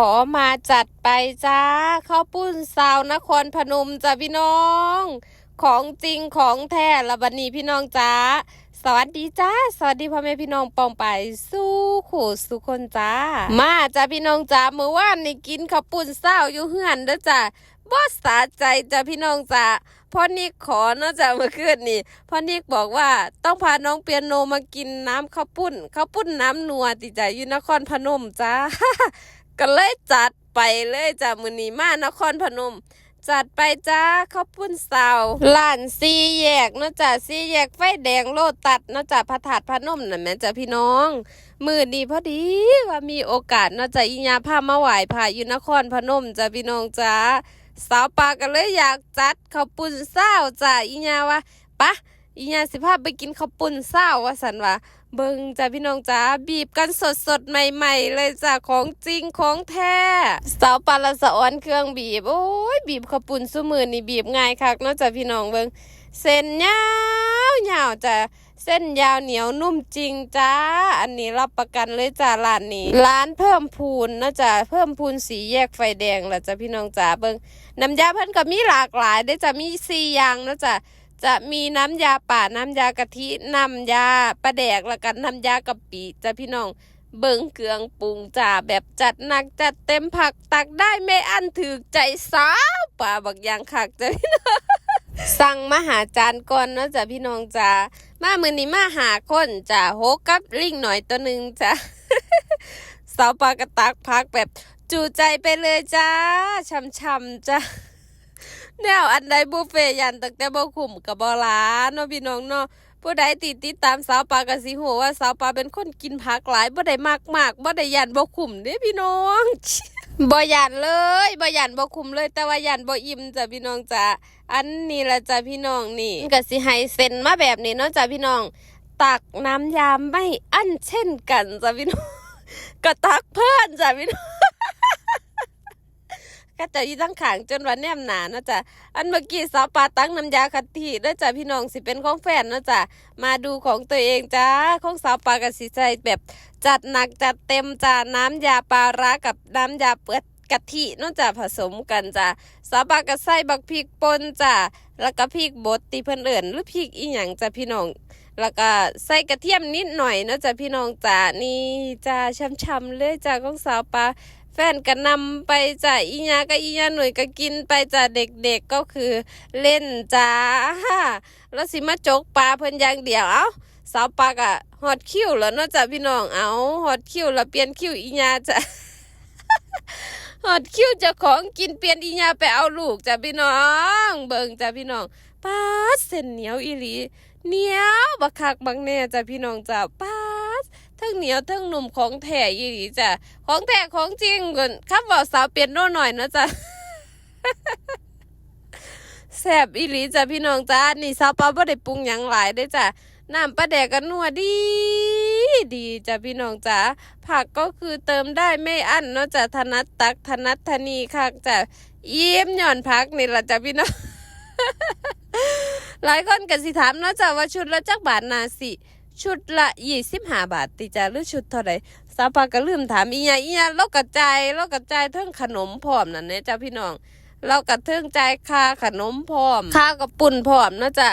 ขอมาจัดไปจ้าข้าวปุ้นสาวนครพนมจ้าพี่น้อง ของจริงของแท้ละบันนี้พี่น้องจ้าสวัสดีจ้า สวัสดีพ่อแม่พี่น้องปองไปสู้ขู่สุคนจ้า มาจ้าพี่น้องจ้าเมื่อวานนี่กินข้าวปุ้นเศร้าอยู่เฮือนเด้อจ้าบ่สาใจจ้าพี่น้องจ้าพ่อนิกขอเนอกจากเมื่อคืนนี่พ่อนิกบอกว่าต้องพาน้องเปียโนมากินน้ำข้าวปุ้นข้าวปุ้นน้ำนัวติจ้าอยู่นครพนมจ้า ก็เลยจัดไปเลยจ้ะมือนี้มานครพนม จัดไปจ้าข้าวปุ้นสาวร้านซีแยกเนาะจ้ะซีแยกไฟแดงโลตัดเนาะจ้ะพระธาตุพนมน่ะแม่จ้ะพี่น้อง มือดีพอดีว่ามีโอกาสเนาะจ้ะอีญาพามาไหว้พระอยู่นครพนมจ้ะพี่น้องจ้าสาวปาก็เลยอยากจัดข้าวปุ้นสาวจ้ะอีญาว่าปะ อีญาสิพาไปกินข้าวปุ้นสาว่าสันว่าเบิงจ้าพี่น้องจ้าบีบกันสดสดใหม่ ๆ เลยจ้าของจริงของแท้สาวปลาละสะออนเครื่องบีบ โอ้ยบีบข้าวปุ้นสุมือนี่บีบง่ายคักเนาะจ้าพี่น้องเบิงเส้นยาวยาวจ้าเส้นยาวเหนียวนุ่มจริงจ้า อันนี้รับประกันเลยจ้าร้านนี้ ร้านเพิ่มพูนนะจ้าเพิ่มพูนสีแยกไฟแดงละจ้าพี่น้องจ้าเบิงน้ำยาเพิ่นก็มีหลากหลายได้จ้ามีสี่อย่างนะจ้า จะมีน้ำยาป่าน้ำยากะทิน้ำยาปลาแดกแล้วกันน้ำยากะปิจ้ะพี่น้องเบิ่งเครื่องปรุงจ้าแบบจัดหนักจัดเต็มผักตักได้ไม่อั้นถือใจสาวป่าบักยางคักจ้ะพี่น้องสั่งมาหาจานก่อนเนาะจ้ะพี่น้องจ้ามามือนี้มาหาคนจ้าโฮกับลิงหน่อยตัวหนึ่งจ้าสาวปลากระตักพักแบบจูใจไปเลยจ้าช่ำๆจ้า แนวอันใดบุฟเฟ่ยันตั้งแต่บ่คุ้มกับบ่หลาเนาะพี่น้องเนาะผู้ใดติดติดตามสาวปลาก็สิฮู้ว่าสาวปลาเป็นคนกินผักหลายบ่ได้มากมากบ่ได้ยันบ่คุ้มเด้พี่น้องบ่ยันเลยบ่ยันบ่คุ้มเลย แต่ว่ายันบ่อิ่มจ้ะพี่น้องจ้ะอันนี้ล่ะจ้ะพี่น้องนี่ก็สิให้เซ็นมาแบบนี้เนาะจ้ะพี่น้อง ตักน้ำยาไม่อั้นเช่นกันจ้ะพี่น้องก็ตักเพิ่นจ้ะพี่น้อง ก็จะอยู่ตั้งขางจนวันแนมหนาเนาะจ้ะอันเมื่อกี้สาวปลาตั้งน้ำยากะทิเด้อจ้ะพี่น้องสิเป็นของแฟนเนาะจ้ะมาดูของตัวเองจ้าของสาวปลากะสิใส่แบบจัดหนักจัดเต็มจ้าน้ำยาปลาร้ากับน้ำยาเปื้อกะทินาะจ้ะผสมกันจ้ะสาวปลากระใส่บักพริกป่นจ้ะแล้วก็พริกบดที่เพิ่นเอิ่นหรือพริกอีหยังจ้ะพี่น้อง แล้วก็ใส่กระเทียมนิดหน่อยเนาะจ้ะพี่น้องจ้านี่จ้าช่ำๆเลยจ้าของสาวปลา แฟนก็นำไปจ้ะอีญาก็อีญาหน่วยก็กินไปจ้ะเด็กๆก็คือเล่นจ้าแล้วสิมาจกปลาเพิ่นอย่างเดียวเอ้าสาวปากอะฮอดคิ้วแล้วนาะจ้ะพี่น้องเอาฮอดคิ้วแล้วเปลี่ยนคิ้วอีญาจ้ะฮอดคิ้วจ้าของกินเปลี่ยนอีญาไปเอาลูกจ้ะพี่น้อง เบิ่งจ้ะพี่น้องป้าเส้นเหนียวอีหลีเหนียวบักคักบักแน่จ้ะพี่น้องจ้ะป้า ทั้งเหนียวทั้งหนุ่มของแท้ยี่หลีจ้ะของแท้ของจริงก่อนครับบอกสาวเปียโนหน่อยนะจ๊ะแซ่บอีหลีจ้ะพี่น้องจ้านี่สาวปลาบ่ได้ปรุงหยังหลายเด้จ้ะน้ำปลาแดกกันนัวดีดีจ้ะพี่น้องจ้าผักก็คือเติมได้ไม่อั้นเนาะจ้ะถนัดตักถนัดทนีคักจ้ะเยี่ยมหย่อนพักนี่ละจ้ะพี่น้องหลายคนก็สิถามเนาะจ้ะว่าชุดละจักบาทนาสิ ชุดละยี่สิบห้าบาทติจ้าหรือชุดเท่าไหร่สาวปาก็ลืมถามอีหยังอีหยังเรากระจายเรากระจายเทิงขนมพร้อมนั่นเนี่ยจ้าพี่น้อง เรากระเทิงใจายค่าขนมพร้อมค่ากับปุ่นพร้อมเนาะจ้ะ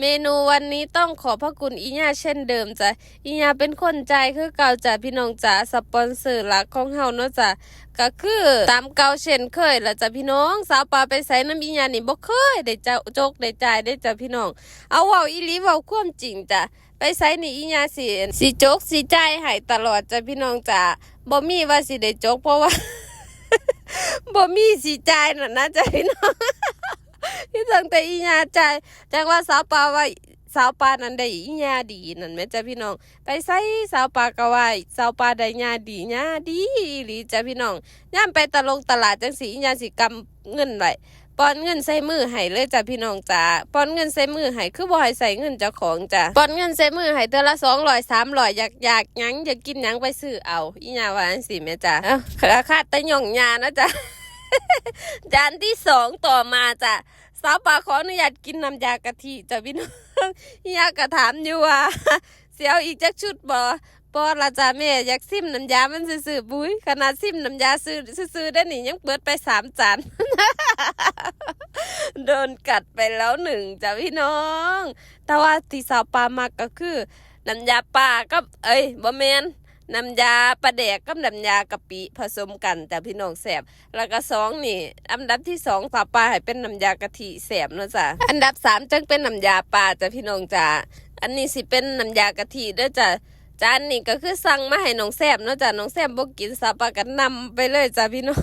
เมนูวันนี้ต้องขอพระคุณอีญาเช่นเดิมจ้ะอีญาเป็นคนใจายคือเก่าจ้ะพี่น้องจ้ะสปอนเซอร์หลักของเฮาเนาะจ้ะก็คือตามเก่าเช่นเคยละจ้ะพี่น้อง สาวปลาไปใส่น้ำอีญานี่บ่เคยได้เจ้าจกได้จ่ายได้จ้ะพี่น้อง เอาเว้าอีหลีเว้าความจริงจ้ะ ไปไสนี่อีญาสิสิจกสิจ่ายตลอดจ้ะพี่น้องจ้ะบ่มีว่าสิได้จกเพราะว่าบ่มีสิจ่ายน่ะนะจ้ะพี่น้องที่ตั้งแต่อีญาใจจังว่าสาวปลาว่าสาวปลานั้นได้อีญาดีนั่นแม่จ้ะพี่น้อง ไปไสสาวปลาก็ว่าสาวปลาได้ญาดีญาดีอีหลีจ้ะพี่น้องย่ามไปตะลงตลาดจังสีอีญาสิกำเงินไว้ ป้อนเงินใส่มือให้เลยจ้ะพี่น้องจ้าป้อนเงินใส่มือให้คือบ่ให้ใส่เงินเจ้าของจ้ะป้อนเงินใส่มือให้เทื่อละสองร้อยสามร้อยอยากอยากยังอยากกินยังไปซื้อเอาอีหยาว่าจังซี่แม่จ้ะเอ้าขาคาดตะยองยานะจ้ะจานที่สองต่อมาจ้ะสาวปลาขออนุญาตกินน้ำยากะทิจ้ะพี่น้องอีหยากระถามอยู่ว่าเสียวอีกจักชุดบ่ ปอละจ้าแม่อยากซิมน้ำยามันซื่อๆบุ้ยขนาดซิมน้ำยาซื้อซื้อๆได้หนี่ยังเปิดไปสามจานโดนกัดไปแล้วหนึ่งจ้ะพี่น้อง แต่ว่าที่สาวปามากก็คือน้ำยาปลากับ เอ้ยบ่แมนน้ำยาปลาแดกกับน้ำยากะปิผสมกันจ้ะพี่น้องแสบแล้วก็สองนี่ อันดับที่สองสาวปลาให้เป็นน้ำยากะทิแสบเนาะจ้ะอันดับสามจึงเป็นน้ำยาปลาจ้ะพี่น้องจ้ะอันนี้สิเป็นน้ำยากะทิเด้อจ้ะ จานนี้ก็คือสั่งมาให้น้องแซบเนาะจ้ะน้องแซบบ่กินสาวปลาก็นำไปเลยจ้ะพี่น้อง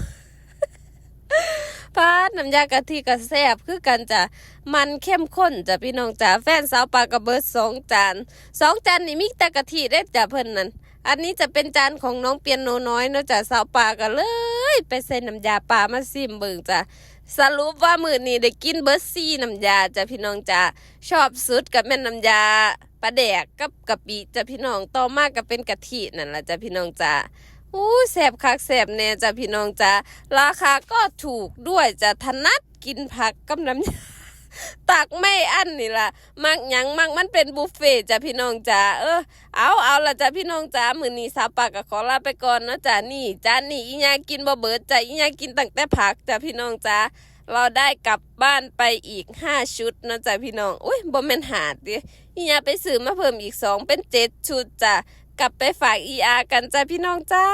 พาดน้ำยากะทิก็แซบคือกันจ้ะมันเข้มข้นจ้ะพี่น้องจ้ะแฟนสาวปลากระเบิดสองจานสองจานนี่มีแต่กะทิได้จ้ะเพิ่นนั่นอันนี้จะเป็นจานของน้องเปียโนน้อยเนาะจ้ะสาวปลาก็เลย ไปใส่น้ำยาปลามาซิมเบิ่งจ้ะ สรุปว่ามื้อนี้ได้กินเบอร์ซี่น้ำยาจ้ะพี่น้องจ้ะชอบสุดกับแม่นน้ำยาปลาแดกกับกะปิจ้ะพี่น้องต่อมาก็เป็นกะทินั่นล่ะจ้ะพี่น้องจ้ะอู้แสบคักแสบแน่จ้ะพี่น้องจ้ะราคาก็ถูกด้วยจะถนัดกินผักกับน้ำ ตักไม่อั้นนี่ล่ะ มักหยังมักมันเป็นบุฟเฟ่ต์จ้ะพี่น้องจ้ะเออเอาเอาละจ้ะพี่น้องจ้ะมื้อนี้สาปากก็ขอลาไปก่อนเนาะจ้ะนี่จ้านนี้อีหยากินบ่เบิดจ้ะอีหยากินตั้งแต่ผักจ้ะพี่น้องจ้ะเราได้กลับบ้านไปอีกห้าชุดเนาะจ้ะพี่น้องอุ้ยบ่แม่นหาดดิอีหยาไปซื้อมาเพิ่มอีกสองเป็นเจ็ดชุดจ้ะกลับไปฝากอีอากันจ้ะพี่น้องจ้า